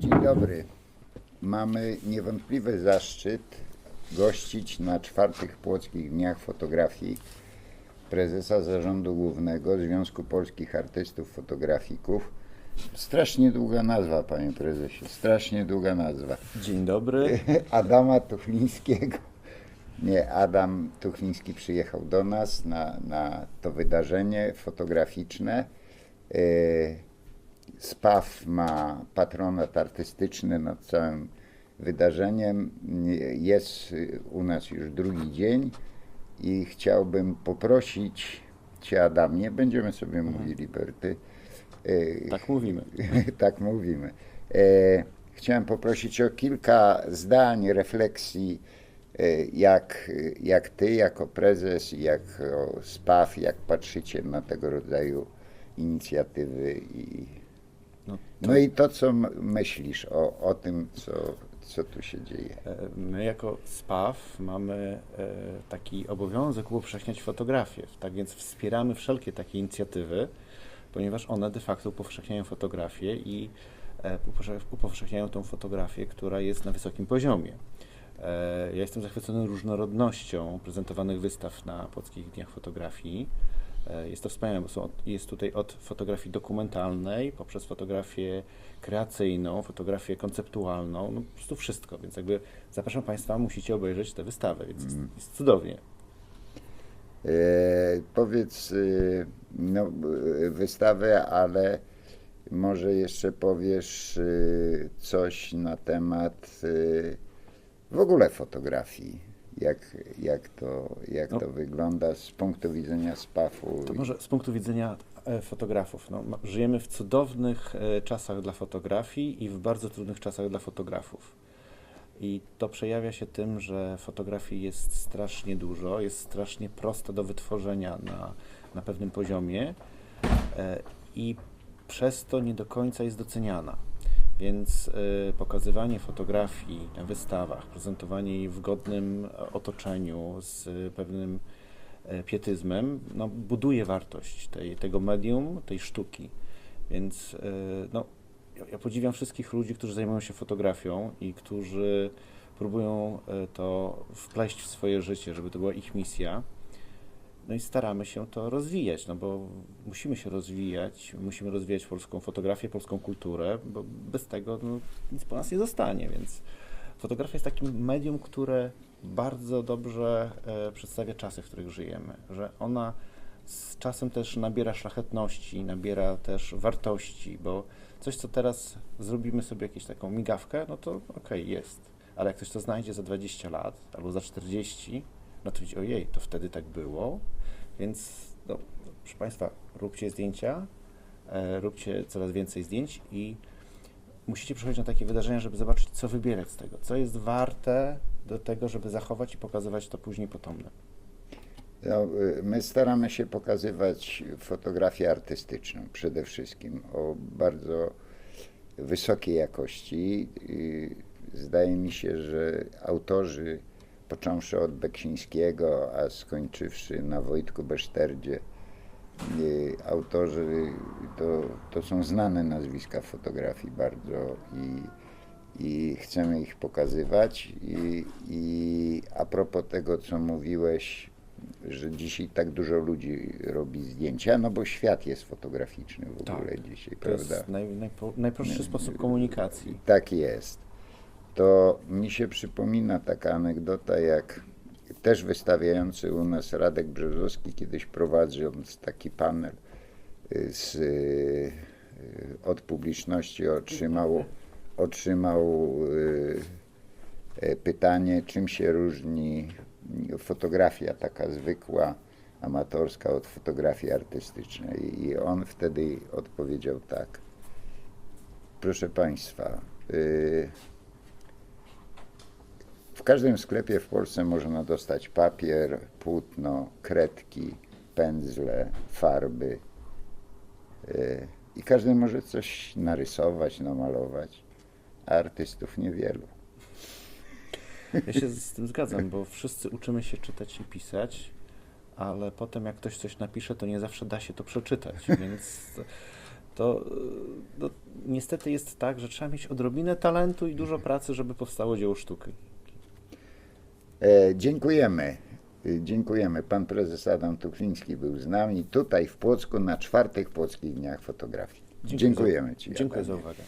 Dzień dobry. Mamy niewątpliwy zaszczyt gościć na czwartych Płockich Dniach Fotografii prezesa Zarządu Głównego Związku Polskich Artystów Fotografików. Strasznie długa nazwa, panie prezesie, strasznie długa nazwa. Dzień dobry. Adama Tuchlińskiego. Nie, Adam Tuchliński przyjechał do nas na, na to wydarzenie fotograficzne. E, SPAW ma patronat artystyczny nad całym wydarzeniem. Jest u nas już drugi dzień i chciałbym poprosić Cię, Adamie, będziemy sobie mówili, Berty. e, Tak mówimy. tak mówimy. E, chciałem poprosić o kilka zdań, refleksji, e, jak, jak ty jako prezes, jak o SPAW, jak patrzycie na tego rodzaju inicjatywy i No, i to, co myślisz o, o tym, co, co tu się dzieje. e, My jako SPAW mamy e, taki obowiązek upowszechniać fotografię. Tak więc wspieramy wszelkie takie inicjatywy, ponieważ one de facto upowszechniają fotografię i e, upowsze- upowszechniają tą fotografię, która jest na wysokim poziomie. Ja jestem zachwycony różnorodnością prezentowanych wystaw na Płockich Dniach Fotografii. E, Jest to wspaniałe, bo są, jest tutaj od fotografii dokumentalnej, poprzez fotografię kreacyjną, fotografię konceptualną, no po prostu wszystko, więc jakby zapraszam Państwa, musicie obejrzeć tę wystawę, więc jest, jest cudownie. E, powiedz e, no, e, wystawę, ale może jeszcze powiesz e, coś na temat w ogóle fotografii. Jak, jak, to, jak No. to wygląda z punktu widzenia SPAF-u? To może z punktu widzenia e, fotografów. No, żyjemy w cudownych e, czasach dla fotografii i w bardzo trudnych czasach dla fotografów. I to przejawia się tym, że fotografii jest strasznie dużo, jest strasznie prosta do wytworzenia na, na pewnym poziomie e, i przez to nie do końca jest doceniana. Więc e, pokazywanie fotografii na wystawach, prezentowanie jej w godnym e, otoczeniu z e, pewnym pietyzmem, no, buduje wartość tej, tego medium, tej sztuki. Więc no, ja, podziwiam wszystkich ludzi, którzy zajmują się fotografią i którzy próbują to wpleść w swoje życie, żeby to była ich misja. No i staramy się to rozwijać, no bo musimy się rozwijać, musimy rozwijać polską fotografię, polską kulturę, bo bez tego no, nic po nas nie zostanie, więc fotografia jest takim medium, które bardzo dobrze e, przedstawia czasy, w których żyjemy, że ona z czasem też nabiera szlachetności, nabiera też wartości, bo coś, co teraz zrobimy sobie jakąś taką migawkę, no to okej, jest, ale jak ktoś to znajdzie za 20 lat albo za 40, no to ojej, to wtedy tak było, więc no, proszę Państwa, róbcie zdjęcia, e, róbcie coraz więcej zdjęć i musicie przychodzić na takie wydarzenia, żeby zobaczyć, co wybierać z tego, co jest warte do tego, żeby zachować i pokazywać to później potomnym. No, y, my staramy się pokazywać fotografię artystyczną przede wszystkim o bardzo wysokiej jakości. Y, Zdaje mi się, że autorzy, począwszy od Beksińskiego, a skończywszy na Wojtku Beszterdzie, y, autorzy to, to są znane nazwiska fotografii bardzo i, i chcemy ich pokazywać. I, I a propos tego, co mówiłeś, że dzisiaj tak dużo ludzi robi zdjęcia, no bo świat jest fotograficzny w Tak. ogóle dzisiaj, To prawda? jest naj, najpo, najprostszy sposób komunikacji. Tak jest. To mi się przypomina taka anegdota, jak też wystawiający u nas Radek Brzozowski kiedyś prowadząc taki panel y, z, y, od publiczności otrzymał, otrzymał y, y, pytanie, czym się różni fotografia taka zwykła, amatorska od fotografii artystycznej. I on wtedy odpowiedział tak. Proszę Państwa, w każdym sklepie w Polsce można dostać papier, płótno, kredki, pędzle, farby. y, I każdy może coś narysować, namalować, a artystów niewielu. Ja się z tym zgadzam, bo wszyscy uczymy się czytać i pisać, ale potem jak ktoś coś napisze, to nie zawsze da się to przeczytać, więc to, to no, niestety jest tak, że trzeba mieć odrobinę talentu i dużo pracy, żeby powstało dzieło sztuki. E, dziękujemy. E, Dziękujemy. Pan prezes Adam Tuchwiński był z nami tutaj w Płocku na czwartych Płockich Dniach Fotografii. Dziękujemy Ci. Dziękuję za uwagę.